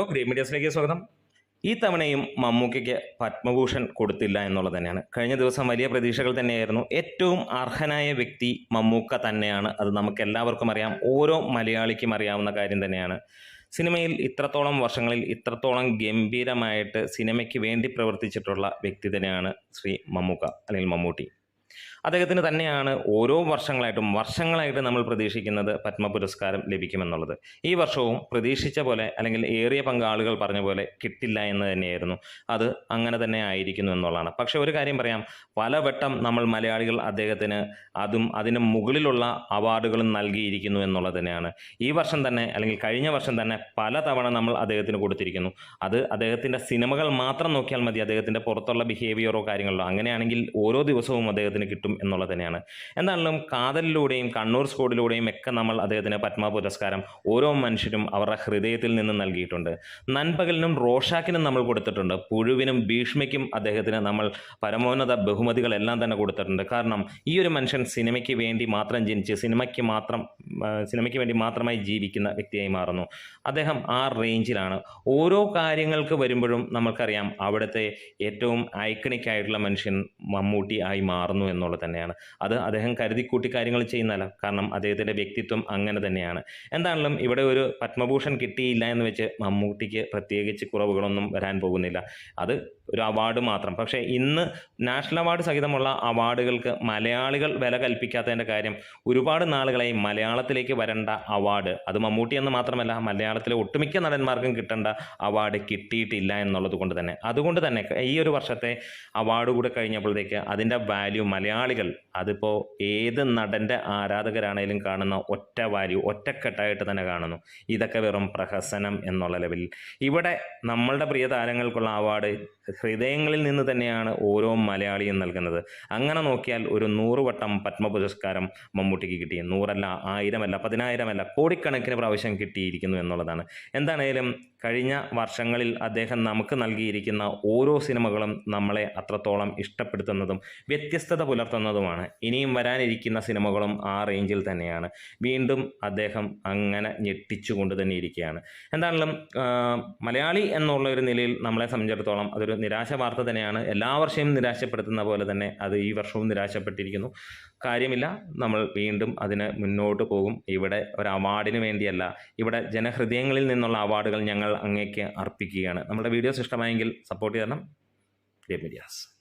അപ്പോൾ ഗ്രീൻ മീഡിയസിലേക്ക് സ്വാഗതം. ഈ തവണയും മമ്മൂക്കയ്ക്ക് പത്മഭൂഷൺ കൊടുത്തില്ല എന്നുള്ളത് തന്നെയാണ്. കഴിഞ്ഞ ദിവസം വലിയ പ്രതീക്ഷകൾ തന്നെയായിരുന്നു. ഏറ്റവും അർഹനായ വ്യക്തി മമ്മൂക്ക തന്നെയാണ്. അത് നമുക്ക് എല്ലാവർക്കും അറിയാം. ഓരോ മലയാളിക്കും അറിയാവുന്ന കാര്യം തന്നെയാണ്. സിനിമയിൽ ഇത്രത്തോളം വർഷങ്ങളിൽ ഇത്രത്തോളം ഗംഭീരമായിട്ട് സിനിമയ്ക്ക് വേണ്ടി പ്രവർത്തിച്ചിട്ടുള്ള വ്യക്തി തന്നെയാണ് ശ്രീ മമ്മൂക്ക അല്ലെങ്കിൽ മമ്മൂട്ടി. അദ്ദേഹത്തിന് തന്നെയാണ് ഓരോ വർഷങ്ങളായിട്ടും വർഷങ്ങളായിട്ട് നമ്മൾ പ്രതീക്ഷിക്കുന്നത് പത്മ പുരസ്കാരം ലഭിക്കുമെന്നുള്ളത്. ഈ വർഷവും പ്രതീക്ഷിച്ച പോലെ അല്ലെങ്കിൽ ഏറിയ പങ്ക് ആളുകൾ പറഞ്ഞ പോലെ കിട്ടില്ല എന്ന് തന്നെയായിരുന്നു. അത് അങ്ങനെ തന്നെ ആയിരിക്കുന്നു എന്നുള്ളതാണ്. പക്ഷെ ഒരു കാര്യം പറയാം. പലവട്ടം നമ്മൾ മലയാളികൾ അദ്ദേഹത്തിന് അതും അതിന് മുകളിലുള്ള അവാർഡുകളും നൽകിയിരിക്കുന്നു എന്നുള്ളത് തന്നെയാണ്. ഈ വർഷം തന്നെ അല്ലെങ്കിൽ കഴിഞ്ഞ വർഷം തന്നെ പല തവണ നമ്മൾ അദ്ദേഹത്തിന് കൊടുത്തിരിക്കുന്നു. അത് അദ്ദേഹത്തിന്റെ സിനിമകൾ മാത്രം നോക്കിയാൽ മതി. അദ്ദേഹത്തിന്റെ പുറത്തുള്ള ബിഹേവിയറോ കാര്യങ്ങളോ. അങ്ങനെയാണെങ്കിൽ ഓരോ ദിവസവും അദ്ദേഹത്തിന് കിട്ടും എന്നുള്ളത് തന്നെയാണ്. എന്തായാലും കാതലിലൂടെയും കണ്ണൂർ സ്കോഡിലൂടെയും ഒക്കെ നമ്മൾ അദ്ദേഹത്തിന് പത്മ പുരസ്കാരം ഓരോ മനുഷ്യരും അവരുടെ ഹൃദയത്തിൽ നിന്ന് നൽകിയിട്ടുണ്ട്. നൻപകലിനും റോഷാക്കിനും നമ്മൾ കൊടുത്തിട്ടുണ്ട്. പുഴുവിനും ഭീഷ്മയ്ക്കും അദ്ദേഹത്തിന് നമ്മൾ പരമോന്നത ബഹുമതികളെല്ലാം തന്നെ കൊടുത്തിട്ടുണ്ട്. കാരണം ഈ ഒരു മനുഷ്യൻ സിനിമയ്ക്ക് വേണ്ടി മാത്രം ജനിച്ച് സിനിമയ്ക്ക് മാത്രം സിനിമയ്ക്ക് വേണ്ടി മാത്രമായി ജീവിക്കുന്ന വ്യക്തിയായി മാറുന്നു. അദ്ദേഹം ആ റേഞ്ചിലാണ്. ഓരോ കാര്യങ്ങൾക്ക് വരുമ്പോഴും നമുക്കറിയാം അവിടുത്തെ ഏറ്റവും ഐക്കണിക് ആയിട്ടുള്ള മനുഷ്യൻ മമ്മൂട്ടി ആയി മാറുന്നു എന്നുള്ളത് തന്നെയാണ്. അത് അദ്ദേഹം കരുതിക്കൂട്ടി കാര്യങ്ങൾ ചെയ്യുന്നതല്ല. കാരണം അദ്ദേഹത്തിന്റെ വ്യക്തിത്വം അങ്ങനെ തന്നെയാണ്. എന്താണെങ്കിലും ഇവിടെ ഒരു പത്മഭൂഷൺ കിട്ടിയില്ല എന്ന് വെച്ച് മമ്മൂട്ടിക്ക് പ്രത്യേകിച്ച് കുറവുകളൊന്നും വരാൻ പോകുന്നില്ല. അത് ഒരു അവാർഡ് മാത്രം. പക്ഷേ ഇന്ന് നാഷണൽ അവാർഡ് സഹിതമുള്ള അവാർഡുകൾക്ക് മലയാളികൾ വില കൽപ്പിക്കാത്തതിന്റെ കാര്യം ഒരുപാട് നാളുകളായി മലയാളത്തിലേക്ക് വരേണ്ട അവാർഡ്. അത് മമ്മൂട്ടി എന്ന് മാത്രമല്ല മലയാളത്തിലെ ഒട്ടുമിക്ക നടന്മാർക്കും കിട്ടേണ്ട അവാർഡ് കിട്ടിയിട്ടില്ല എന്നുള്ളത് കൊണ്ട് തന്നെ. അതുകൊണ്ട് തന്നെ ഈ ഒരു വർഷത്തെ അവാർഡ് കൂടെ കഴിഞ്ഞപ്പോഴത്തേക്ക് അതിന്റെ വാല്യൂ മലയാളികൾ അതിപ്പോൾ ഏത് നടന്റെ ആരാധകരാണേലും കാണുന്ന ഒറ്റ വാല്യൂ ഒറ്റക്കെട്ടായിട്ട് തന്നെ കാണുന്നു. ഇതൊക്കെ വെറും പ്രഹസനം എന്നുള്ള ലെവലിൽ. ഇവിടെ നമ്മളുടെ പ്രിയ താരങ്ങൾക്കുള്ള അവാർഡ് ഹൃദയങ്ങളിൽ നിന്ന് തന്നെയാണ് ഓരോ മലയാളിയും നൽകുന്നത്. അങ്ങനെ നോക്കിയാൽ ഒരു നൂറുവട്ടം പത്മ പുരസ്കാരം മമ്മൂട്ടിക്ക് കിട്ടി. നൂറല്ല ആയിരമല്ല പതിനായിരമല്ല കോടിക്കണക്കിന് പ്രാവശ്യം കിട്ടിയിരിക്കുന്നു എന്നുള്ളതാണ്. എന്താണേലും കഴിഞ്ഞ വർഷങ്ങളിൽ അദ്ദേഹം നമുക്ക് നൽകിയിരിക്കുന്ന ഓരോ സിനിമകളും നമ്മളെ അത്രത്തോളം ഇഷ്ടപ്പെടുത്തുന്നതും വ്യത്യസ്തത പുലർത്തുന്നതുമാണ്. ഇനിയും വരാനിരിക്കുന്ന സിനിമകളും ആ റേഞ്ചിൽ തന്നെയാണ്. വീണ്ടും അദ്ദേഹം അങ്ങനെ ഞെട്ടിച്ചുകൊണ്ട് തന്നെ ഇരിക്കുകയാണ്. എന്താണെങ്കിലും മലയാളി എന്നുള്ള ഒരു നിലയിൽ നമ്മളെ സംബന്ധിച്ചിടത്തോളം അതൊരു നിരാശ വാർത്ത തന്നെയാണ്. എല്ലാ വർഷവും നിരാശപ്പെടുത്തുന്ന പോലെ തന്നെ അത് ഈ വർഷവും നിരാശപ്പെട്ടിരിക്കുന്നു. കാര്യമില്ല. നമ്മൾ വീണ്ടും അതിന് മുന്നോട്ട് പോകും. ഇവിടെ ഒരു അവാർഡിന് വേണ്ടിയല്ല. ഇവിടെ ജനഹൃദയങ്ങളിൽ നിന്നുള്ള അവാർഡുകൾ ഞങ്ങൾ അങ്ങേക്ക് അർപ്പിക്കുകയാണ്. നമ്മുടെ വീഡിയോസ് ഇഷ്ടമായെങ്കിൽ സപ്പോർട്ട് ചെയ്യണം. മീഡിയാസ്.